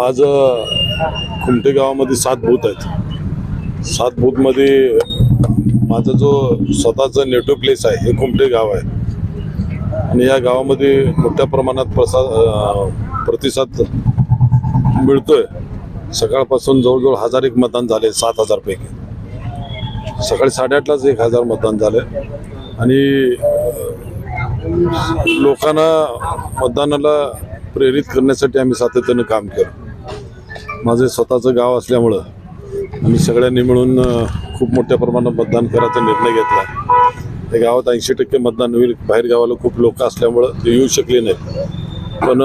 आज खुमटे गावामध्ये सात भूत आहेत. सात भूतमध्ये माझा जो स्वतःचा नेटिव्ह प्लेस आहे हे खुमटे गाव आहे. आणि या गावामध्ये मोठ्या प्रमाणात प्रसाद प्रतिसाद मिळतोय. सकाळपासून जवळजवळ हजार एक मतदान झाले सात हजारपैकी सकाळी साडेआठलाच एक हजार मतदान झालं. आणि लोकांना मतदानाला प्रेरित करण्यासाठी आम्ही सातत्यानं काम केलं. माझं स्वतःचं गाव असल्यामुळं आम्ही सगळ्यांनी मिळून खूप मोठ्या प्रमाणात मतदान करायचा निर्णय घेतला. त्या गावात ऐंशी टक्के मतदान होईल. बाहेर गावाला खूप लोक असल्यामुळं ते येऊ शकले नाहीत. पण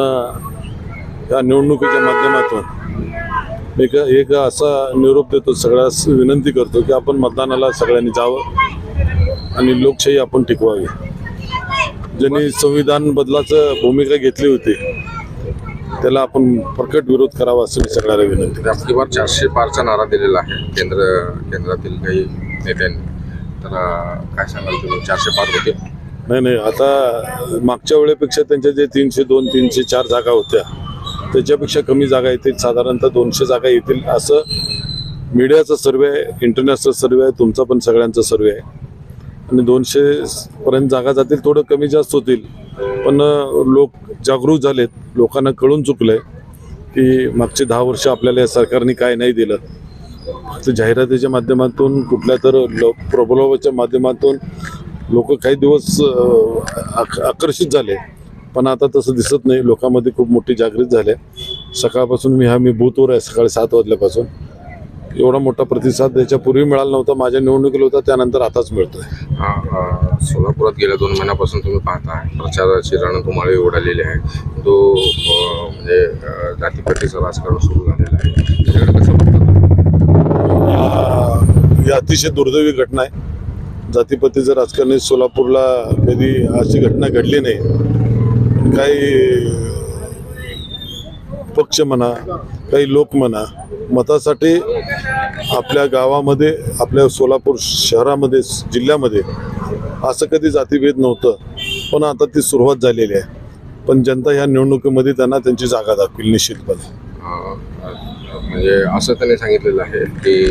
या निवडणुकीच्या माध्यमातून मी एक एक असा निरोप देतो सगळ्यास विनंती करतो की आपण मतदानाला सगळ्यांनी जावं आणि लोकशाही आपण टिकवावी. ज्यांनी संविधान बदलाचं भूमिका घेतली होती त्याला आपण प्रकट विरोध करावा असं मी सगळ्याला विनंती बार चारशे पारचा नारा दिलेला आहे. केंद्र केंद्रातील काही नेत्यांनी. तर काय सांगाल तुम्ही? चारशे पार होते? नाही नाही आता मागच्या वेळेपेक्षा त्यांच्या जे तीनशे दोन तीनशे चार जागा होत्या त्याच्यापेक्षा कमी जागा येतील. साधारणतः दोनशे जागा येतील असं मीडियाचा सर्वे आहे इंटरनॅशनल सर्वे आहे तुमचा पण सगळ्यांचा सर्वे आहे. आणि दोनशे पर्यंत जागा जातील थोडं कमी जास्त होतील. पण लोक जागरूक झालेत. लोकांना कळून चुकलंय की मागचे दहा वर्ष आपल्याला या सरकारने काय नाही दिलं. फक्त जाहिरातीच्या माध्यमातून कुठल्या तर ल प्रबोलाच्या माध्यमातून लोक काही दिवस आक- आकर्षित झाले. पण आता तसं दिसत नाही. लोकांमध्ये खूप मोठी जागृत झाली आहे. सकाळपासून मी हा मी बूथवर आहे. सकाळी सात वाजल्यापासून. एवढा मोठा प्रतिसाद याच्यापूर्वी मिळाला नव्हता माझ्या निवडणुकीला होता त्यानंतर आताच मिळतोय. सोलापुरात गेल्या दोन महिन्यापासून तुम्ही पाहता प्रचाराची रणधुमाळी उडालेली आहे. तो म्हणजे जातीपातीचं राजकारण सुरू झालेलं आहे. त्याच्याकडे कसं? ही अतिशय दुर्दैवी घटना आहे. जातीपतीचं राजकारण सोलापूरला कधी अशी घटना घडली नाही. काही पक्ष म्हणा काही लोक म्हणा मतासाठी आपल्या गावामध्ये आपल्या सोलापूर शहरामध्ये जिल्ह्यामध्ये असं कधी जातीभेद नव्हतं. पण आता ती सुरुवात झालेली आहे. पण जनता ह्या निवडणुकीमध्ये त्यांना त्यांची जागा दाखवेल निश्चितपणे. म्हणजे असं त्यांनी सांगितलेलं आहे की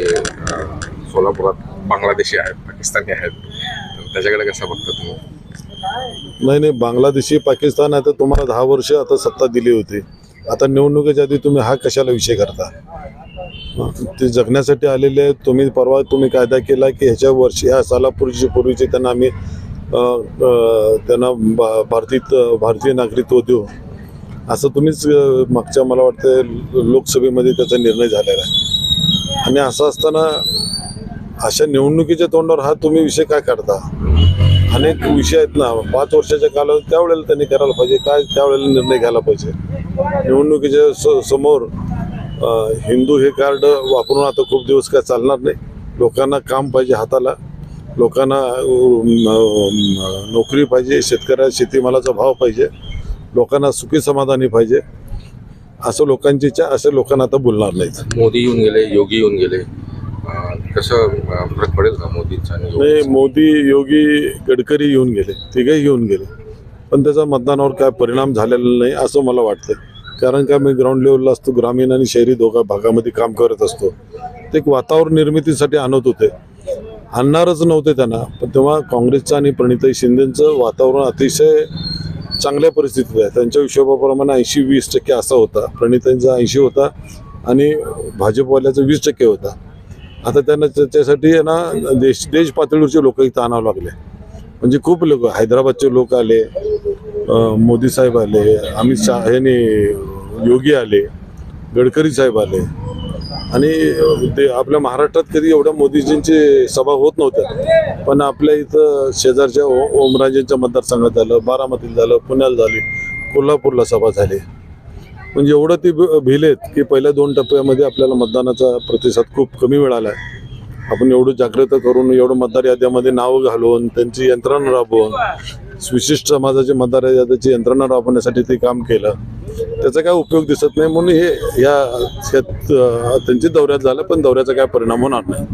सोलापुरात बांगलादेशी आहेत पाकिस्तानी आहेत. तर त्याच्याकडे कसं बघता तुम्ही? नाही नाही बांगलादेशी पाकिस्तान आता तुम्हाला दहा वर्ष आता सत्ता दिली होती. आता निवडणुकीच्या आधी तुम्ही हा कशाला विषय करता? ते जगण्यासाठी आलेले आहेत. तुम्ही परवा तुम्ही कायदा केला की ह्याच्या वर्षी ह्या सालापूर्वीचे पूर्वीचे त्यांना आम्ही त्यांना भारतीय भारतीय नागरिकत्व देऊ. असं तुम्हीच मागच्या मला वाटतं लोकसभेमध्ये त्याचा निर्णय झालेला आहे. आणि असं असताना अशा निवडणुकीच्या तोंडावर हा तुम्ही विषय काय काढता? अनेक विषय आहेत ना. पाच वर्षाच्या कालावधी त्यावेळेला त्यांनी करायला पाहिजे. काय त्यावेळेला निर्णय घ्यायला पाहिजे? निवडणुकीच्या स समोर हिंदू हे कार्ड वापरून आता खूप दिवस काय चालणार नाही. लोकांना काम पाहिजे हाताला. लोकांना नोकरी पाहिजे शेतकऱ्याला शेतीमालाचा भाव पाहिजे. लोकांना सुखी समाधानी पाहिजे. असं लोकांची इच्छा असं लोकांना आता बोलणार नाहीत. मोदी येऊन गेले योगी येऊन गेले. कसं फरक पडेल का मोदींचा नाही? मोदी योगी गडकरी येऊन गेले. तिघेही येऊन गेले. पण त्याचा मतदानावर काय परिणाम झालेला नाही असं मला वाटतं कारण का मी ग्राउंड लेवलला असतो ग्रामीण आणि शहरी दोघा भागामध्ये काम करत असतो. ते एक वातावरण निर्मितीसाठी आणत होते. आणणारच नव्हते त्यांना पण तेव्हा काँग्रेसचं आणि प्रणिताई शिंदेचं वातावरण अतिशय चांगल्या परिस्थितीत आहे. त्यांच्या हिशोबाप्रमाणे ऐंशी वीस टक्के असा होता. प्रणिताईंचा ऐंशी होता आणि भाजपवाल्याचा वीस टक्के होता. आता त्यांना त्याच्यासाठी आहे ना देश देश पातळीवरचे लोक इथं आणावं लागले. म्हणजे खूप लोक हैदराबादचे लोक आले मोदी साहेब आले अमित शाह यांनी योगी आले गडकरी साहेब आले. आणि ते आपल्या महाराष्ट्रात कधी एवढ्या मोदीजींची सभा होत नव्हत्या. पण आपल्या इथं शेजारच्या ओमराजेंच्या मतदारसंघात झालं बारामतीला झालं पुण्याला झाली कोल्हापूरला सभा झाली. म्हणजे एवढं ते भिलेत की पहिल्या दोन टप्प्यामध्ये आपल्याला मतदानाचा प्रतिसाद खूप कमी मिळाला आहे. आपण एवढं जागृत करून एवढं मतदार याद्यामध्ये नावं घालून त्यांची यंत्रणा राबवून विशिष्ट समाजाची मतदार यंत्रणा राबवण्यासाठी ते काम केलं. त्याचा काय उपयोग दिसत नाही म्हणून हे या शेत त्यांची दौऱ्यात झालं पण दौऱ्याचा काय परिणाम होणार नाही.